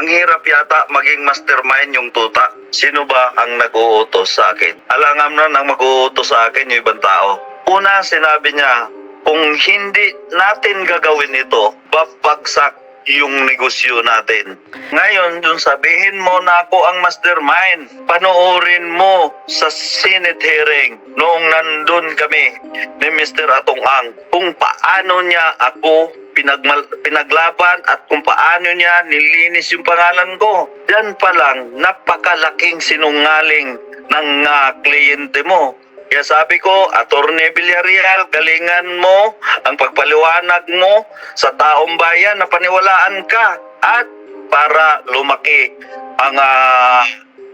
Ang hirap yata maging mastermind yung tuta. Sino ba ang nag-uutos sa akin? Alangam na nang mag-uutos sa akin yung ibang tao. Una, sinabi niya, kung hindi natin gagawin ito, babagsak yung negosyo natin. Ngayon, yung sabihin mo na ako ang mastermind, panoorin mo sa Senate hearing noong nandun kami ni Mr. Atong Ang kung paano niya ako pinagmal, pinaglaban at kung paano niya nilinis yung pangalan ko. Yan pa lang, napakalaking sinungaling ng ah, kliyente mo. Kaya sabi ko, Attorney Villarreal, galingan mo ang pagpaliwanag mo sa taong bayan na paniwalaan ka at para lumaki ang ah,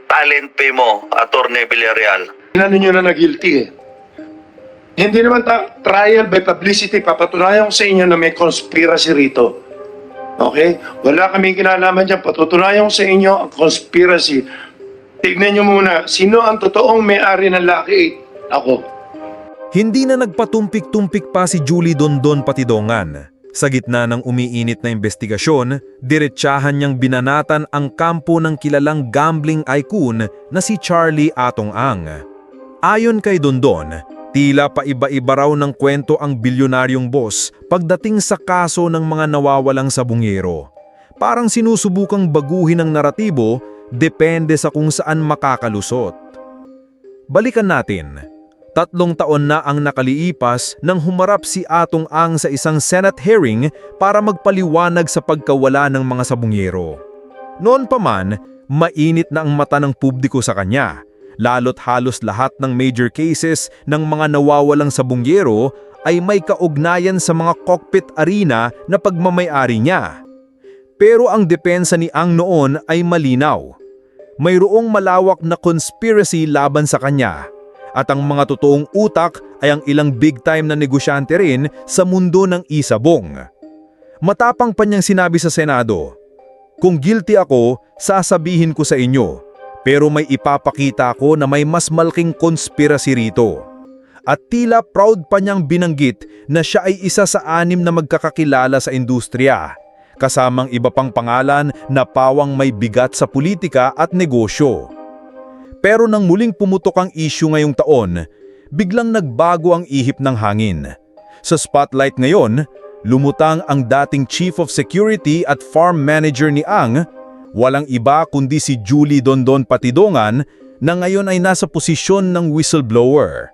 talent pay mo, Attorney Villarreal. Inano nyo na na guilty eh. Hindi naman ta- trial by publicity, papatunayan ko sa inyo na may conspiracy rito. Okay? Wala kaming kinalaman dyan. Patutunayan ko sa inyo ang conspiracy. Tignan nyo muna, sino ang totoong may-ari ng Lucky 8? Ako. Hindi na nagpatumpik-tumpik pa si Julie Dondon Patidongan. Sa gitna ng umiinit na investigasyon, diretsahan niyang binanatan ang kampo ng kilalang gambling icon na si Charlie Atong Ang. Ayon kay Dondon, tila paiba-iba raw ng kwento ang bilyonaryong boss pagdating sa kaso ng mga nawawalang sabungero. Parang sinusubukang baguhin ang naratibo depende sa kung saan makakalusot. Balikan natin. Tatlong taon na ang nakaliipas nang humarap si Atong Ang sa isang Senate hearing para magpaliwanag sa pagkawala ng mga sabungero. Noon pa man, mainit na ang mata ng publiko sa kanya, lalo't halos lahat ng major cases ng mga nawawalang sabungero ay may kaugnayan sa mga cockpit arena na pagmamayari niya. Pero ang depensa ni Ang noon ay malinaw. Mayroong malawak na conspiracy laban sa kanya at ang mga totoong utak ay ang ilang big-time na negosyante rin sa mundo ng isabong. Matapang pa niyang sinabi sa Senado, Kung guilty ako, sasabihin ko sa inyo, pero may ipapakita ko na may mas malaking conspiracy rito. At tila proud pa niyang binanggit na siya ay isa sa anim na magkakakilala sa industriya, kasamang iba pang pangalan na pawang may bigat sa politika at negosyo. Pero nang muling pumutok ang issue ngayong taon, biglang nagbago ang ihip ng hangin. Sa spotlight ngayon, lumutang ang dating Chief of Security at Farm Manager ni Ang, walang iba kundi si Julie Dondon Patidongan na ngayon ay nasa posisyon ng whistleblower.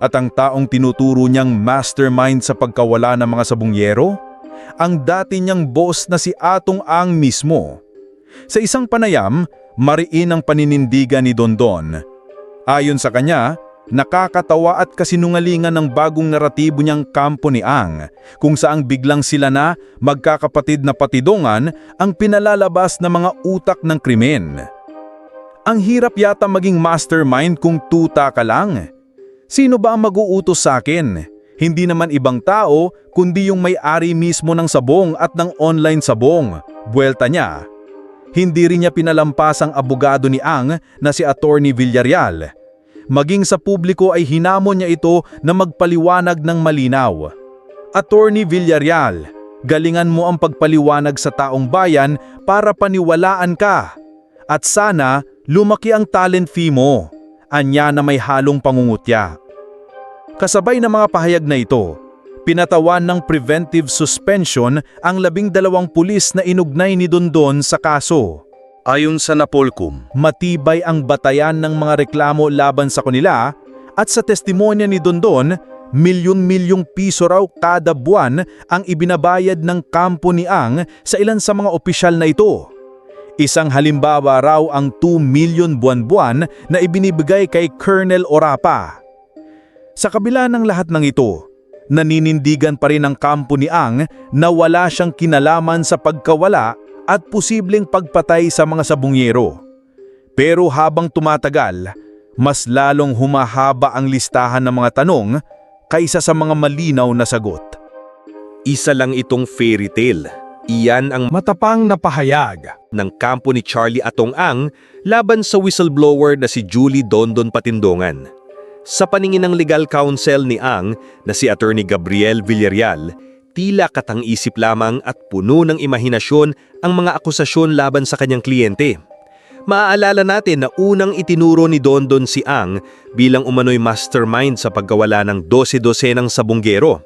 At ang taong tinuturo niyang mastermind sa pagkawala ng mga sabungyero? Ang dati niyang boss na si Atong Ang mismo. Sa isang panayam, mariin ang paninindigan ni Dondon. Ayon sa kanya, nakakatawa at kasinungalingan ng bagong naratibo niyang kampo ni Ang, kung saang biglang sila na magkakapatid na patidongan ang pinalalabas na mga utak ng krimen. Ang hirap yata maging mastermind kung tuta ka lang. Sino ba ang mag-uutos sa akin? Hindi naman ibang tao, kundi yung may-ari mismo ng sabong at ng online sabong. Buwelta niya. Hindi rin niya pinalampas ang abogado ni Ang na si Attorney Villarreal. Maging sa publiko ay hinamon niya ito na magpaliwanag ng malinaw. Attorney Villarreal, galingan mo ang pagpaliwanag sa taong bayan para paniwalaan ka. At sana lumaki ang talent fee mo. Anya na may halong pangungutya. Kasabay ng mga pahayag na ito, pinatawan ng preventive suspension ang labing dalawang pulis na inugnay ni Dondon sa kaso. Ayon sa Napolcom, Matibay ang batayan ng mga reklamo laban sa kanila at sa testimonya ni Dondon, milyon-milyong piso raw kada buwan ang ibinabayad ng kampo ni Ang sa ilan sa mga opisyal na ito. Isang halimbawa raw ang 2 milyon buwan-buwan na ibinibigay kay Colonel Orapa. Sa kabila ng lahat ng ito, naninindigan pa rin ang kampo ni Ang na wala siyang kinalaman sa pagkawala at posibleng pagpatay sa mga sabungero. Pero habang tumatagal, mas lalong humahaba ang listahan ng mga tanong kaysa sa mga malinaw na sagot. isa lang itong fairy tale. Iyan ang Matapang na pahayag. ng kampo ni Charlie Atong Ang laban sa whistleblower na si Julie Dondon Patindongan. Sa paningin ng legal counsel ni Ang na si Attorney Gabriel Villarreal, tila katang-isip lamang at puno ng imahinasyon ang mga akusasyon laban sa kanyang kliyente. Maaalala natin na unang itinuro ni Dondon si Ang bilang umano'y mastermind sa pagkawala ng 12-12 ng sabunggero.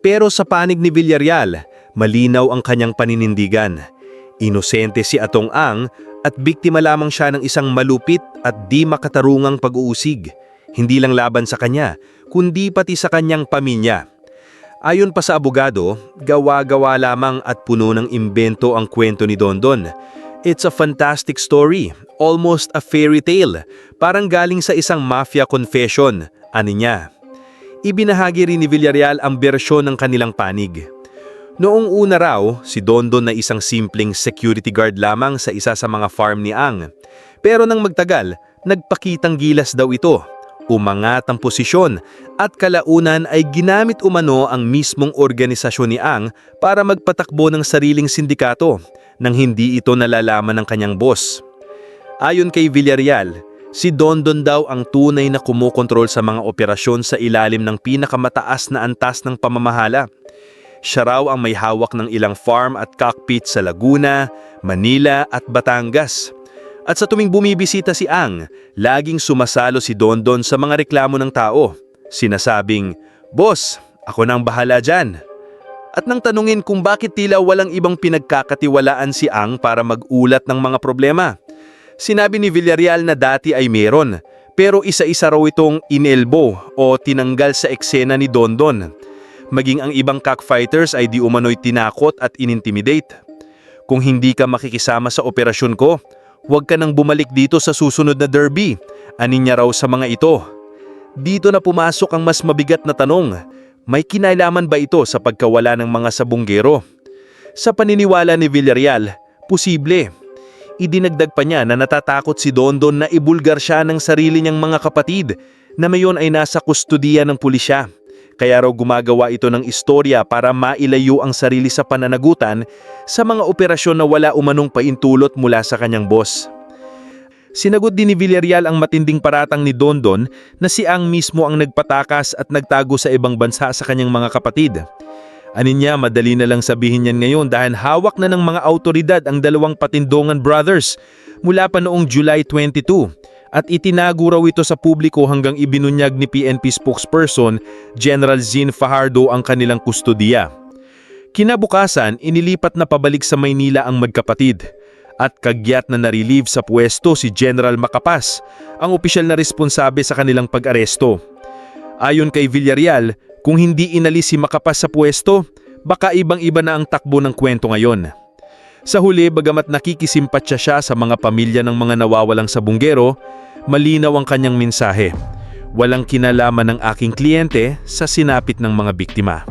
Pero sa panig ni Villarreal, malinaw ang kanyang paninindigan. Inosente si Atong Ang at biktima lamang siya ng isang malupit at di makatarungang pag-uusig. Hindi lang laban sa kanya, kundi pati sa kanyang pamilya. Ayon pa sa abogado, gawa-gawa lamang at puno ng imbento ang kwento ni Dondon. It's a fantastic story, almost a fairy tale, parang galing sa isang mafia confession, ani niya. Ibinahagi rin ni Villarreal ang bersyon ng kanilang panig. Noong una raw, si Dondon na isang simpleng security guard lamang sa isa sa mga farm ni Ang. Pero nang magtagal, nagpakitang gilas daw ito. Umangat ang posisyon at kalaunan ay ginamit umano ang mismong organisasyon ni Ang para magpatakbo ng sariling sindikato nang hindi ito nalalaman ng kanyang boss. Ayon kay Villarreal, si Dondon daw ang tunay na kumukontrol sa mga operasyon sa ilalim ng pinakamataas na antas ng pamamahala. Siya raw ang may hawak ng ilang farm at cockpit sa Laguna, Manila at Batangas. At sa tuming bumibisita si Ang, laging sumasalo si Dondon sa mga reklamo ng tao. Sinasabing, Boss, ako nang bahala dyan. At nang tanungin kung bakit tila walang ibang pinagkakatiwalaan si Ang para mag-ulat ng mga problema. Sinabi ni Villarreal na dati ay meron, pero isa-isa raw itong inelbo o tinanggal sa eksena ni Dondon. Maging ang ibang cockfighters ay di umano'y tinakot at inintimidate. Kung hindi ka makikisama sa operasyon ko, huwag ka nang bumalik dito sa susunod na derby, anin niya raw sa mga ito. Dito na pumasok ang mas mabigat na tanong, may kinalaman ba ito sa pagkawala ng mga sabunggero? Sa paniniwala ni Villarreal, posible. Idinagdag pa niya na natatakot si Dondon na ibulgar siya ng sarili niyang mga kapatid na mayon ay nasa kustudiya ng pulisya. Kaya raw gumagawa ito ng istorya para mailayo ang sarili sa pananagutan sa mga operasyon na wala umanong paintulot mula sa kanyang boss. Sinagot din ni Villarreal ang matinding paratang ni Dondon na si Ang mismo ang nagpatakas at nagtago sa ibang bansa sa kanyang mga kapatid. Anin niya madali na lang sabihin yan ngayon dahil hawak na ng mga autoridad ang dalawang patindongan brothers mula pa noong July 22 at itinago raw ito sa publiko hanggang ibinunyag ni PNP spokesperson General Zin Fajardo ang kanilang kustodiya. Kinabukasan, inilipat na pabalik sa Maynila ang magkapatid at kagyat na narelieve sa pwesto si General Macapas, ang opisyal na responsable sa kanilang pag-aresto. Ayon kay Villarreal, kung hindi inalis si Macapas sa pwesto, baka ibang-iba na ang takbo ng kwento ngayon. Sa huli, bagamat nakikisimpatya siya sa mga pamilya ng mga nawawalang sabunggero, malinaw ang kanyang mensahe. Walang kinalaman ng aking kliyente sa sinapit ng mga biktima.